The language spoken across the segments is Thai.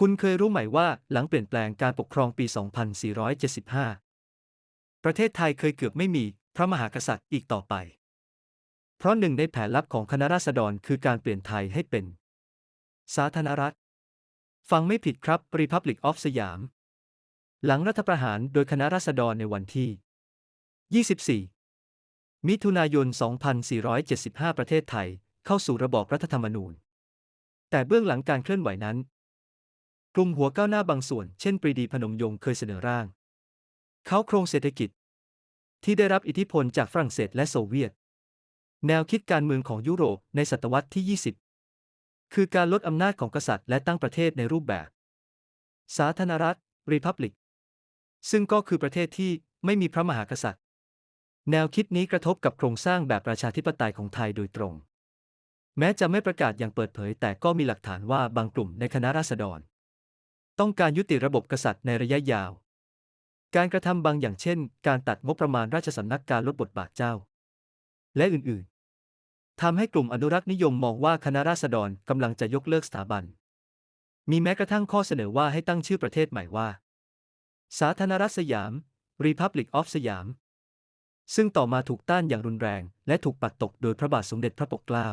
คุณเคยรู้ไหมว่าหลังเปลี่ยนแปลงการปกครองปี 2475 ประเทศไทยเคยเกือบไม่มีพระมหากษัตริย์อีกต่อไป เพราะหนึ่งในแผนลับของคณะราษฎรคือการเปลี่ยนไทยให้เป็น สาธารณรัฐ ฟังไม่ผิดครับ Republic of สยาม หลังรัฐประหารโดยคณะราษฎรในวันที่ 24 มิถุนายน 2475 ประเทศไทยเข้าสู่ระบอบรัฐธรรมนูญ แต่เบื้องหลังการเคลื่อนไหวนั้น กลุ่มหัวก้าวหน้าบางส่วน เช่นปรีดีพนมยงค์เคยเสนอร่าง เขาโครงเศรษฐกิจ ที่ได้รับอิทธิพลจากฝรั่งเศสและโซเวียต แนวคิดการเมืองของยุโรปในศตวรรษที่ 20 คือการลดอำนาจของกษัตริย์และตั้งประเทศในรูปแบบ สาธารณรัฐ Republic ซึ่งก็คือประเทศที่ไม่มีพระมหากษัตริย์ แนวคิดนี้กระทบกับโครงสร้างแบบประชาธิปไตยของไทยโดยตรง แม้จะไม่ประกาศอย่างเปิดเผย แต่ก็มีหลักฐานว่าบางกลุ่มในคณะราษฎร ต้องการยุติระบบกษัตริย์ในระยะยาว การกระทำบางอย่างเช่น การตัดงบประมาณราชสำนักการลดบทบาทเจ้า และอื่นๆทำให้กลุ่มอนุรักษ์นิยมมองว่าคณะราษฎรกำลังจะยกเลิกสถาบัน มีแม้กระทั่งข้อเสนอว่าให้ตั้งชื่อประเทศใหม่ว่า สาธารณรัฐสยาม Republic of สยาม ซึ่งต่อมาถูกต้านอย่างรุนแรง และถูกปัดตกโดยพระบาทสมเด็จพระปกเกล้า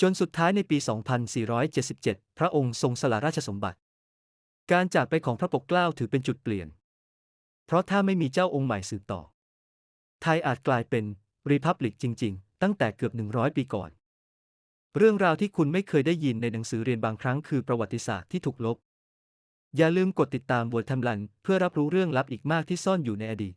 จนสุดท้ายในปี 2477 พระองค์ทรงสละราชสมบัติ การจากไปของพระปกเกล้าถือเป็นจุดเปลี่ยน เพราะถ้าไม่มีเจ้าองค์ใหม่สืบต่อ ไทยอาจกลายเป็นรีพับลิกจริง ๆ ตั้งแต่เกือบ 100 ปีก่อน เรื่องราวที่คุณไม่เคยได้ยินในหนังสือเรียนบางครั้งคือประวัติศาสตร์ที่ถูกลบ อย่าลืมกดติดตามบททำลันเพื่อรับรู้เรื่องลับอีกมากที่ซ่อนอยู่ในอดีต